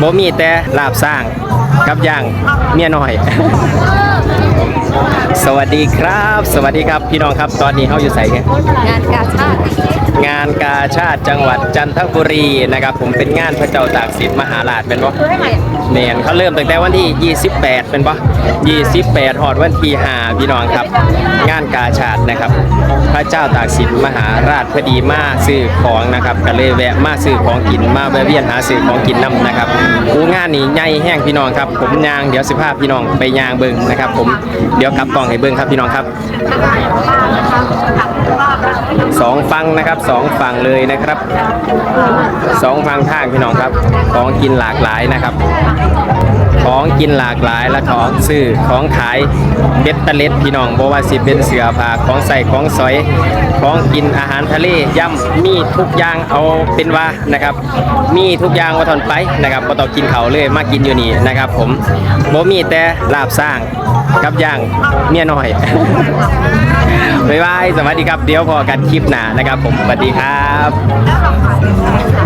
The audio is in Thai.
บ่มีแต่ลาบสร้างกับย่างเมียน้อย สวัสดีครับ สวัสดีครับพี่น้องครับตอนนี้เฮาอยู่ไสกันงานกาชาติงานกาชาติจังหวัดจันทบุรีนะครับ ผมเป็นงานพระเจ้าตากสินมหาราชเป็นบ่เนียนเขาเริ่มตั้งแต่วันที่ 28 เป็นบ่28หอดวันที่5พี่น้องครับ งานกาชาตินะครับ พระเจ้าตากสินมหาราชพอดีมาซื้อของนะครับก็เลยแวะมาซื้อของกินมาแวะเวียนหาซื้อของกินนํนะครับอูงา นนี้ใหญ่แห้งพี่น้องครับ ผมยางเดี๋ยวสิพาพี่น้องไปยางเบิ้งนะครับ ผมเดี๋ยวกลับกล่องให้เบิ้งครับพี่น้องครับสองฝั่งนะครับสองฝั่งเลยนะครับสองฝั่งทางพี่น้องครับของกินหลากหลายนะครับ ของกินหลากหลายและของซื้อของขายเบ็ดตะเล็ดพี่น้องบ่ว่าสิเป็นเสือผ้าของใส่ของสอยของกินอาหารทะเลย่ำมีทุกอย่างเอาเป็นว่านะครับ มีทุกอย่างว่าทนไปนะครับบ่ต้องกินเขาเลยมากินอยู่นี่นะครับ ผมบ่มีแต่ลาบสร้างกับย่างเมียน้อยบ๊ายบายสวัสดีครับเดี๋ยวพอกันคลิปหน้านะครับ ผมสวัสดีครับ